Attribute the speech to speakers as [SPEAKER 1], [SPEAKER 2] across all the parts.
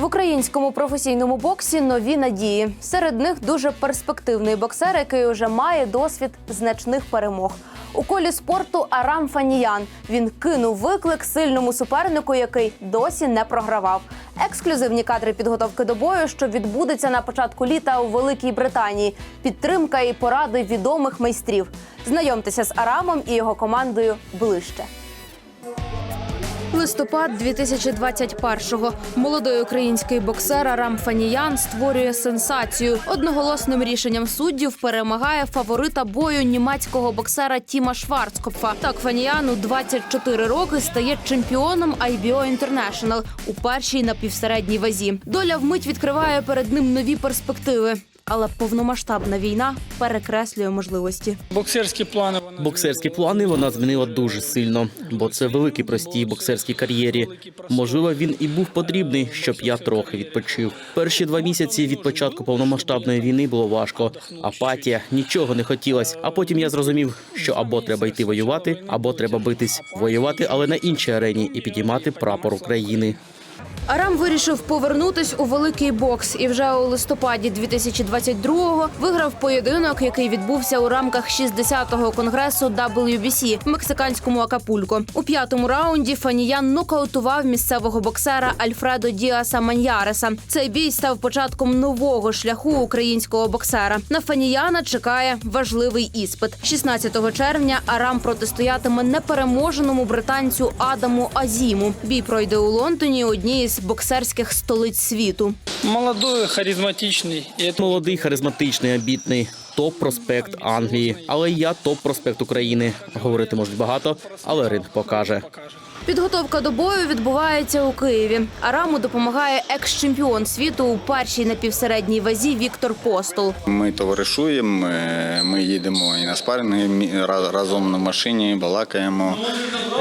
[SPEAKER 1] В українському професійному боксі нові надії. Серед них дуже перспективний боксер, який уже має досвід значних перемог. У колі спорту Арам Фаніян. Він кинув виклик сильному супернику, який досі не програвав. Ексклюзивні кадри підготовки до бою, що відбудеться на початку літа у Великій Британії. Підтримка і поради відомих майстрів. Знайомтеся з Арамом і його командою ближче. Листопад 2021-го. Молодий український боксер Арам Фаніян створює сенсацію. Одноголосним рішенням суддів перемагає фаворита бою німецького боксера Тіма Шварцкопфа. Так Фаніян у 24 роки стає чемпіоном IBO International у першій напівсередній вазі. Доля вмить відкриває перед ним нові перспективи. Але повномасштабна війна перекреслює можливості.
[SPEAKER 2] Боксерські плани вона
[SPEAKER 3] Боксерські плани вона змінила дуже сильно, бо це великі простій боксерській кар'єрі. Можливо, він і був потрібний, щоб я трохи відпочив. Перші два місяці від початку повномасштабної війни було важко. Апатія, нічого не хотілось. А потім я зрозумів, що або треба йти воювати, або треба битись, воювати, але на іншій арені і підіймати прапор України.
[SPEAKER 1] Арам вирішив повернутись у великий бокс і вже у листопаді 2022-го виграв поєдинок, який відбувся у рамках 60-го конгресу WBC в мексиканському Акапулько. У п'ятому раунді Фаніян нокаутував місцевого боксера Альфредо Діаса Маньяреса. Цей бій став початком нового шляху українського боксера. На Фаніяна чекає важливий іспит. 16 червня Арам протистоятиме непереможеному британцю Адаму Азіму. Бій пройде у Лондоні, одній із боксерських столиць світу.
[SPEAKER 2] молодой, харизматичний.
[SPEAKER 3] Молодий, харизматичний, амбітний. Топ-проспект Англії, але я топ-проспект України. Говорити можуть багато, але ринг покаже.
[SPEAKER 1] Підготовка до бою відбувається у Києві. Араму допомагає екс-чемпіон світу у першій напівсередній вазі Віктор Постол.
[SPEAKER 4] Ми товаришуємо, е, ми їдемо і на спаринги разом на машині, балакаємо.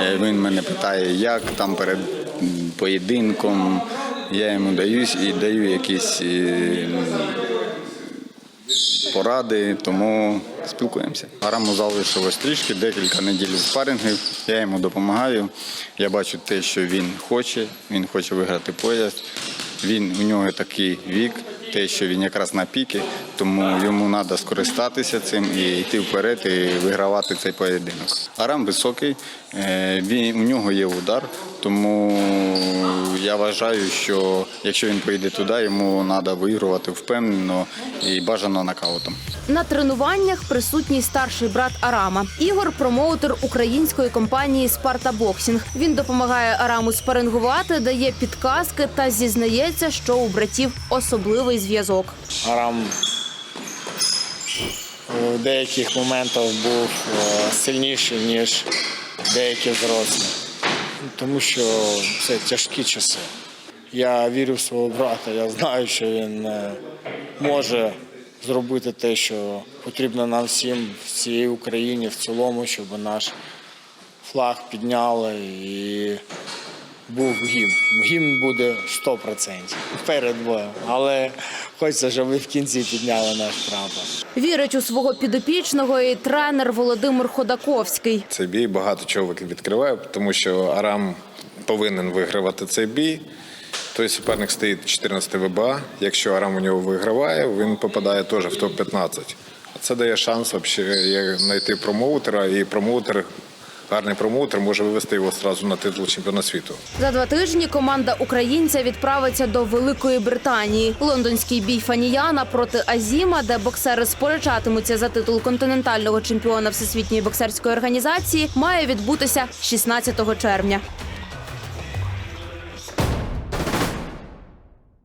[SPEAKER 4] Е, Він мене питає, як там перед поєдинком. Я йому даюсь і даю якісь е, поради, тому спілкуємося. Араму залишилось трішки, декілька неділь спарингів. Я йому допомагаю. Я бачу те, що він хоче. Він хоче виграти пояс. Він у нього такий вік, те, що він якраз на піки, тому йому треба скористатися цим і йти вперед і вигравати цей поєдинок. Арам високий, е, він, у нього є удар, тому я вважаю, що якщо він поїде туди, йому треба вигравати впевнено і бажано нокаутом.
[SPEAKER 1] На тренуваннях присутній старший брат Арама. Ігор промоутер української компанії Спарта Боксінг. Він допомагає Араму спарингувати, дає підказки та зізнається, що у братів особливий зв'язок.
[SPEAKER 5] Арам у деяких моментах був е, сильніший, ніж деякі взрослі. Тому що це тяжкі часи. Я вірю в свого брата, я знаю, що він е, може зробити те, що потрібно нам всім в цій Україні в цілому, щоб наш флаг підняли і був гімн. Гімн буде 100% перед боєм, але хочеться, щоб ми в кінці підняли наш прапор.
[SPEAKER 1] Вірить у свого підопічного і тренер Володимир Ходаковський.
[SPEAKER 6] Цей бій багато чого відкриває, тому що Арам повинен вигравати цей бій. Той суперник стоїть 14 ВБА. Якщо Арам у нього виграває, він попадає теж в топ-15. А це дає шанс знайти промоутера, і промоутер, гарний промоутер може вивести його одразу на титул чемпіона світу.
[SPEAKER 1] За два тижні команда українця відправиться до Великої Британії. Лондонський бій Фаніяна проти Азіма, де боксери сперечатимуться за титул континентального чемпіона всесвітньої боксерської організації, має відбутися 16 червня.